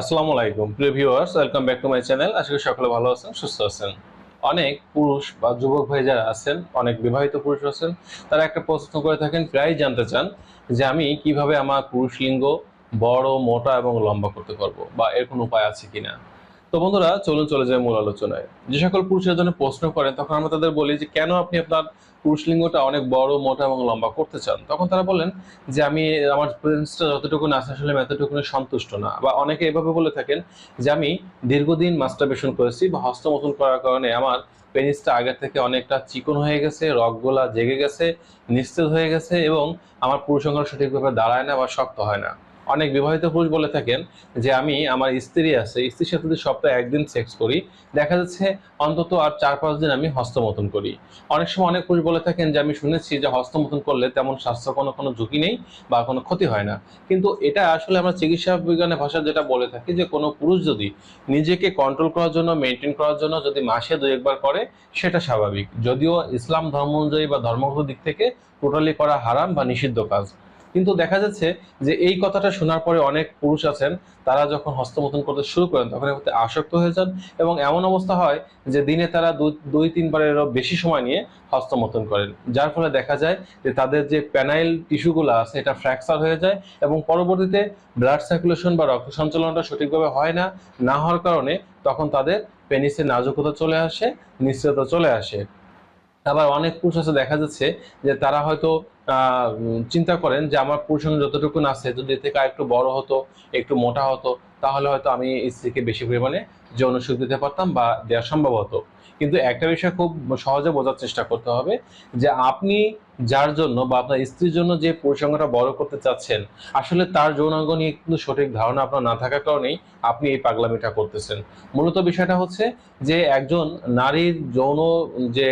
আসসালামু আলাইকুম। প্রিয় viewers welcome back to my channel আশা করি সকলে ভালো আছেন, সুস্থ আছেন। অনেক পুরুষ বা যুবক ভাই যারা আছেন, অনেক বিবাহিত পুরুষ আছেন, তারা একটা প্রশ্ন করে থাকেন, প্রায় জানতে চান যে আমি কীভাবে আমার পুরুষ লিঙ্গ বড়, মোটা এবং লম্বা করতে পারব বা এর কোনো উপায় আছে কিনা? তো বন্ধুরা, চলুন চলে যায় মূল আলোচনায়। যে সকল পুরুষের জন্য প্রশ্ন করেন, তখন আমরা তাদের বলি যে, কেন আপনি আপনার পুরুষ লিঙ্গটা অনেক বড়, মোটা এবং লম্বা করতে চান? তখন তারা বলেন যে, আমি, আমার প্রেন্সটা যতটুকু আছে আসলে আমি এতটুকু সন্তুষ্ট না। বা অনেকে এভাবে বলে থাকেন যে, আমি দীর্ঘদিন মাস্টারবেশন করেছি বা হস্তমথন করার কারণে আমার পেনিসটা আগের থেকে অনেকটা চিকন হয়ে গেছে, রগগুলা জেগে গেছে, নিস্তেজ হয়ে গেছে এবং আমার পুরুষাঙ্গ সঠিকভাবে দাঁড়ায় না বা শক্ত হয় না। অনেক বিবাহিত পুরুষ বলে থাকেন যে আমি আমার স্ত্রী আছে, স্ত্রীর সাথে যদি সপ্তাহে একদিন সেক্স করি, দেখা যাচ্ছে অন্তত আর চার পাঁচ দিন আমি হস্তমতন করি। অনেক সময় অনেক পুরুষ বলে থাকেন যে আমি শুনেছি যে হস্তমতন করলে তেমন স্বাস্থ্য কোনো কোনো ঝুঁকি নেই বা কোনো ক্ষতি হয় না। কিন্তু এটা আসলে আমরা চিকিৎসা বিজ্ঞানের ভাষা যেটা বলে থাকি যে কোনো পুরুষ যদি নিজেকে কন্ট্রোল করার জন্য মেনটেন করার জন্য যদি মাসে দুই একবার করে, সেটা স্বাভাবিক। যদিও ইসলাম ধর্ম অনুযায়ী বা ধর্মগত দিক থেকে টোটালি করা হারাম বা নিষিদ্ধ কাজ। কিন্তু দেখা যাচ্ছে যে এই কথাটা শোনার পরে অনেক পুরুষ আছেন, তারা যখন হস্তমতন করতে শুরু করেন, তখন এর প্রতি আসক্ত হয়ে যান এবং এমন অবস্থা হয় যে দিনে তারা দুই- দুই, তিনবারেরও বেশি সময় নিয়ে হস্তমতন করেন। যার ফলে দেখা যায় যে তাদের যে প্যানাইল টিস্যুগুলো আছে, এটা ফ্র্যাকচার হয়ে যায় এবং পরবর্তীতে ব্লাড সার্কুলেশন বা রক্ত সঞ্চালনটা সঠিকভাবে হয় না না হওয়ার কারণে তখন তাদের পেনিসে নাজুকতা চলে আসে নিশ্চয়তা চলে আসে। আবার অনেক পুরুষ আছে, দেখা যাচ্ছে যে তারা হয়তো চিন্তা করেন যে আমার পুরুষাঙ্গ যতটুকু আছে, যদি থেকে একটু বড় হতো, একটু মোটা হতো তাহলে হয়তো আমি স্ত্রীকে বেশি পরিমাণে যৌন সুখ দিতে পারতাম বা দেওয়া সম্ভব হতো। কিন্তু একটা বিষয় খুব সহজে বোঝার চেষ্টা করতে হবে যে আপনি যার জন্য বা আপনার স্ত্রীর জন্য যে পুরুষাঙ্গটা বড় করতে চাচ্ছেন, আসলে তার যৌনাঙ্গ নিয়ে কিন্তু সঠিক ধারণা আপনার না থাকার কারণেই আপনি এই পাগলামিটা করতেছেন। মূলত বিষয়টা হচ্ছে যে একজন নারীর যৌন যে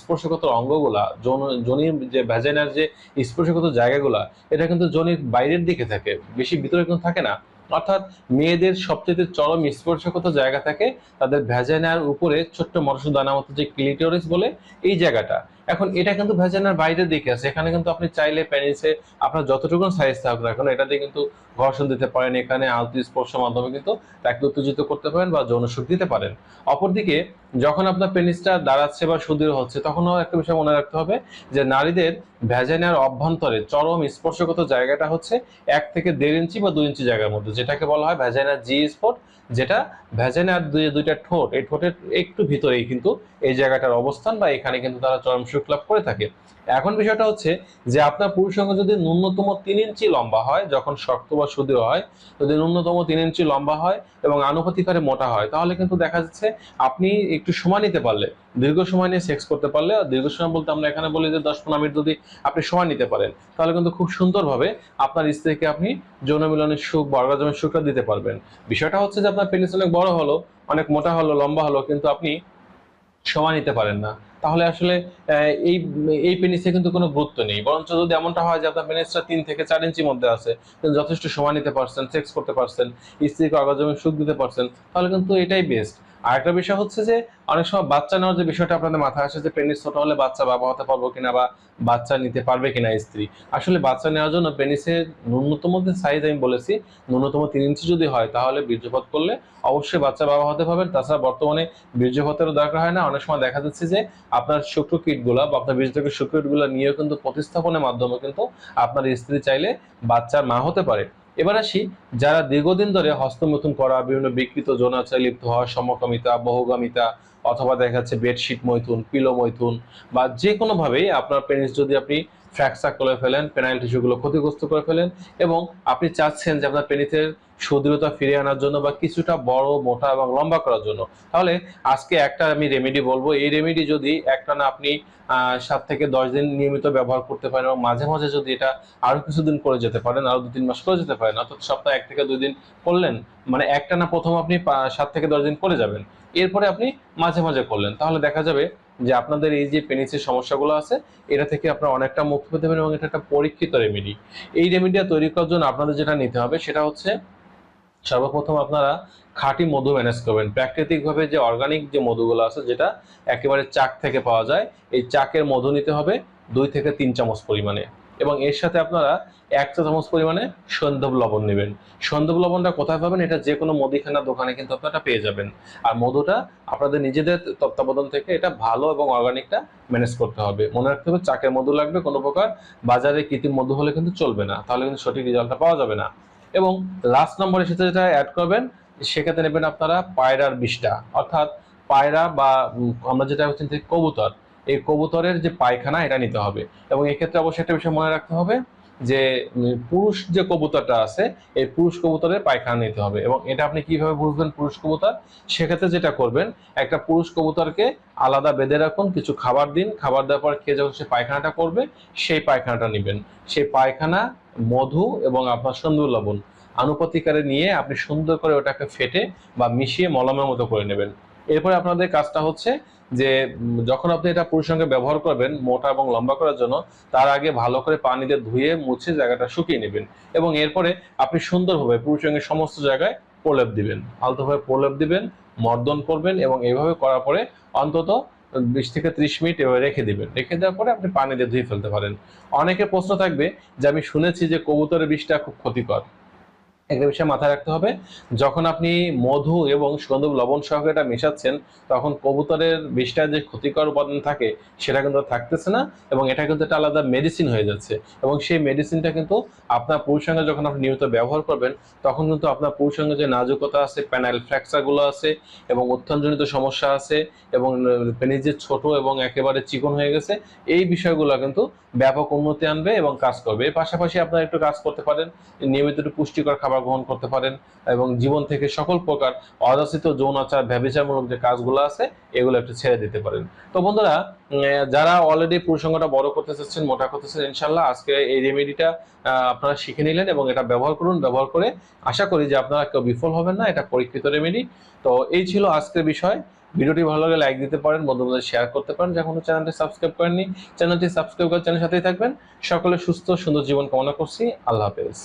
স্পর্শগত অঙ্গগুলা, যৌন, যোনির যে ভ্যাজাইনার যে স্পর্শগত জায়গাগুলা, এটা কিন্তু যোনির বাইরের দিকে থাকে, বেশি ভিতরে কিন্তু থাকে না। অর্থাৎ মেয়েদের সবচেয়ে চরম স্পর্শগত জায়গা থাকে তাদের ভ্যাজাইনার উপরে ছোট্ট মরসু দানা মতো যে ক্লিটোরিস বলে, এই জায়গাটা। এখন এটা কিন্তু ভ্যাজাইনার বাইরের দিকে আছে। এখানে কিন্তু আপনি চাইলে প্যানিসে আপনার যতটুকু সাইজ থাকুক না কেন, এটা দিয়ে কিন্তু ঘর্ষণ দিতে পারেন। এখানে আলতু স্পর্শ মাধ্যমে কিন্তু তাকে উত্তেজিত করতে পারেন বা যৌন সুখ দিতে পারেন। অপরদিকে যখন আপনার পেনিসটা দাঁড়াচ্ছে বা সুদৃঢ় হচ্ছে, তখনও একটা বিষয় মনে রাখতে হবে যে নারীদের ভ্যাজাইনার অভ্যন্তরে চরম স্পর্শগত জায়গাটা হচ্ছে এক থেকে দেড় ইঞ্চি বা দুই ইঞ্চি জায়গার মধ্যে। যেটাকে বলা হয় ভ্যাজাইনার জি স্পট যেটা ভ্যাজাইনার দুই দুইটা ঠোঁট। এই ঠোঁটের একটু ভিতরেই কিন্তু এই জায়গাটার অবস্থান বা এখানে কিন্তু তারা চরম সুখ লাভ করে থাকে। এখন বিষয়টা হচ্ছে যে আপনার পুরুষাঙ্গ যদি ন্যূনতম তিন ইঞ্চি লম্বা হয়, যখন শক্ত বা সুদৃঢ় হয়, যদি ন্যূনতম তিন ইঞ্চি লম্বা হয় এবং আনুপাতিক হারে মোটা হয়, তাহলে কিন্তু দেখা যাচ্ছে আপনি একটু সময় নিতে পারলে, দীর্ঘ সময় নিয়ে সেক্স করতে পারলে দীর্ঘ সময় বলতে আমরা এখানে বলি যে দশ পনেরো মিনিট যদি আপনি সময় নিতে পারেন, তাহলে কিন্তু খুব সুন্দরভাবে আপনার স্ত্রীকে আপনি যৌন মিলনের সুখ বা অর্গাজমের সুখটা দিতে পারবেন। বিষয়টা হচ্ছে যে আপনার পেনিস অনেক বড় হলো, অনেক মোটা হলো, লম্বা হলো, কিন্তু আপনি সময় নিতে পারেন না। তাহলে আসলে এই এই পেনিসে কিন্তু কোনো গুরুত্ব নেই। বরঞ্চ যদি এমনটা হয় যে আপনার পেনিসটা তিন থেকে চার ইঞ্চির মধ্যে আছে যথেষ্ট সময় নিতে পারছেন সেক্স করতে পারছেন স্ত্রীকে অগাজমে সুখ দিতে পারছেন, তাহলে কিন্তু এটাই বেস্ট আর একটা বিষয় হচ্ছে যে অনেক সময় বাচ্চা নেওয়ার যে বিষয়টা আপনাদের মাথায় আসে যে পেনিস ছোট হলে বাচ্চা বাবা হতে পারব কিনা বা বাচ্চা নিতে পারবে কিনা স্ত্রী। আসলে বাচ্চা নেওয়ার জন্য পেনিসের ন্যূনতম যে সাইজ আমি বলেছি, ন্যূনতম তিন ইঞ্চি যদি হয় তাহলে বীর্যপাত করলে অবশ্যই বাচ্চা বাবা হতে পারবেন তাছাড়া বর্তমানে বীর্যপাতেরও দরকার হয় না। অনেক সময় দেখা যাচ্ছে যে আপনার শুক্র কিটগুলো বা আপনার থেকে শুক্র কিটগুলো নিয়েও কিন্তু প্রতিস্থাপনের মাধ্যমে কিন্তু আপনার স্ত্রী চাইলে বাচ্চার মা হতে পারে। এবার আসি, যারা দীর্ঘদিন ধরে হস্তমৈথুন করা, বিভিন্ন বিকৃত যৌনাচারে লিপ্ত হওয়া, সমকামিতা, বহুগামিতা, অথবা দেখা যাচ্ছে বেডশিট মৈথুন পিলো মৈথুন, বা যে কোনোভাবেই আপনার পেনিস যদি আপনি ফ্র্যাকচার করে ফেলেন পেনাইল টিস্যুগুলো ক্ষতিগ্রস্ত করে ফেলেন এবং আপনি চাচ্ছেন যে আপনার পেনিসের সুদৃঢ়তা ফিরিয়ে আনার জন্য বা কিছুটা বড়, মোটা এবং লম্বা করার জন্য। তাহলে আজকে একটা আমি রেমেডি বলব। এই রেমেডি যদি একটা না আপনি সাত থেকে দশ দিন নিয়মিত ব্যবহার করতে পারেন এবং মাঝে মাঝে যদি এটা আরও কিছুদিন করে যেতে পারেন, আরও দু তিন মাস করে যেতে পারেন, অর্থাৎ সপ্তাহে এক থেকে দুই দিন করলেন মানে একটা না প্রথম আপনি সাত থেকে দশ দিন করে যাবেন। এরপরে আপনি মাঝে মাঝে করলেন। তাহলে দেখা যাবে যে আপনাদের এই যে পেনিসের সমস্যাগুলো আছে, এটা থেকে আপনারা অনেকটা মুক্তি পেতে পারেন এবং এটা একটা পরীক্ষিত রেমেডি এই রেমেডিটা তৈরি করার জন্য আপনাদের যেটা নিতে হবে, সেটা হচ্ছে সর্বপ্রথম আপনারা খাঁটি মধু ম্যানেজ করবেন। প্রাকৃতিকভাবে যে অর্গানিক যে মধুগুলো আছে, যেটা একেবারে চাক থেকে পাওয়া যায়, এই চাকের মধু নিতে হবে দুই থেকে তিন চামচ পরিমাণে। এবং এর সাথে আপনারা এক চামচ পরিমাণে সন্ধব লবণ নেবেন। সন্ধব লবণটা কোথায় পাবেন? এটা যে কোনো মুদিখানা দোকানে কিন্তু আপনারা পেয়ে যাবেন। আর মধুটা আপনাদের নিজেদের তত্ত্বাবধান থেকে এটা ভালো এবং অর্গানিকটা ম্যানেজ করতে হবে। মনে রাখতে হবে চাকের মধু লাগবে, কোনো প্রকার বাজারে কৃত্রিম মধু হলে কিন্তু চলবে না। তাহলে কিন্তু সঠিক রেজাল্টটা পাওয়া যাবে না। এবং লাস্ট নম্বরের সাথে যেটা অ্যাড করবেন, সেক্ষেত্রে নেবেন আপনারা পায়রার বিষটা। অর্থাৎ পায়রা বা আমরা যেটা হচ্ছে, কবুতর। এই কবুতরের যে পায়খানা, এটা নিতে হবে। এবং এক্ষেত্রে অবশ্যই একটা বিষয় মনে রাখতে হবে যে পুরুষ যে কবুতরটা আছে, এই পুরুষ কবুতরের পায়খানা নিতে হবে। এবং এটা আপনি কীভাবে বুঝবেন পুরুষ কবুতর? সেক্ষেত্রে যেটা করবেন, একটা পুরুষ কবুতরকে আলাদা বেঁধে রাখুন, কিছু খাবার দিন। খাবার দেওয়ার পর খেয়ে যখন সে পায়খানাটা করবে, সেই পায়খানাটা নেবেন। সেই পায়খানা মধু এবং আপনার সন্দুর লবণ আনুপাতিকারে নিয়ে আপনি সুন্দর করে ওটাকে ফেটে বা মিশিয়ে মলমের মতো করে নেবেন। এরপরে আপনাদের কাজটা হচ্ছে যে যখন আপনি এটা পুরুষ সঙ্গে ব্যবহার করবেন মোটা এবং লম্বা করার জন্য, তার আগে ভালো করে পানি দিয়ে ধুয়ে, মুছে জায়গাটা শুকিয়ে নেবেন এবং এরপরে আপনি সুন্দরভাবে পুরুষ সঙ্গে সমস্ত জায়গায় প্রলেপ দিবেন। আলতোভাবে প্রলেপ দিবেন, মর্দন করবেন এবং এইভাবে করার পরে অন্তত বিশ থেকে ত্রিশ মিনিট এভাবে রেখে দিবেন। রেখে দেওয়ার পরে আপনি পানি দিয়ে ধুয়ে ফেলতে পারেন। অনেকে প্রশ্ন থাকবে যে, আমি শুনেছি যে কবুতরের বিষটা খুব ক্ষতিকর। একটা বিষয় মাথায় রাখতে হবে। যখন আপনি মধু এবং সুগন্ধ লবণ সহ এটা মেশাচ্ছেন, তখন কবুতরের বিষটা যে ক্ষতিকর উপাদান থাকে, সেটা কিন্তু থাকতেছে না এবং এটা কিন্তু একটা আলাদা মেডিসিন হয়ে যাচ্ছে। এবং সেই মেডিসিনটা কিন্তু আপনার পুরুষাঙ্গে যখন আপনি নিয়মিত ব্যবহার করবেন, তখন কিন্তু আপনার পুরুষাঙ্গে যে নাজুকতা আছে প্যানাল ফ্র্যাকচারগুলো আছে এবং উত্থানজনিত সমস্যা আছে এবং পেনিস যে ছোট এবং একেবারে চিকন হয়ে গেছে, এই বিষয়গুলো কিন্তু ব্যাপক উন্নতি আনবে এবং কাজ করবে। এর পাশাপাশি আপনারা একটু কাজ করতে পারেন, নিয়মিত একটু পুষ্টিকর খাবার গ্রহণ করতে পারেন এবং জীবন থেকে সকল প্রকার অযাচিত যৌনাচার ব্যবচারমূলক যে কাজগুলো আছে, এগুলো একটু ছেড়ে দিতে পারেন। তো বন্ধুরা যারা অলরেডি পুরুষঙ্গটা বড় করতে চাচ্ছেন মোটা করতে চাচ্ছেন ইনশাল্লাহ আজকে এই রেমেডিটা আপনারা শিখে নিলেন এবং এটা ব্যবহার করুন, ব্যবহার করে আশা করি যে আপনারা কেউ বিফল হবেন না, এটা পরীক্ষিত রেমেডি তো এই ছিল আজকের বিষয়। ভিডিওটি ভালো লাগে লাইক দিতে পারেন, বন্ধুদের শেয়ার করতে পারেন। যখন চ্যানেলটি সাবস্ক্রাইব করেননি চ্যানেলটি সাবস্ক্রাইব করে চ্যানেলের সাথেই থাকবেন। সকলে সুস্থ, সুন্দর জীবন কামনা করছি। আল্লাহ হাফেজ।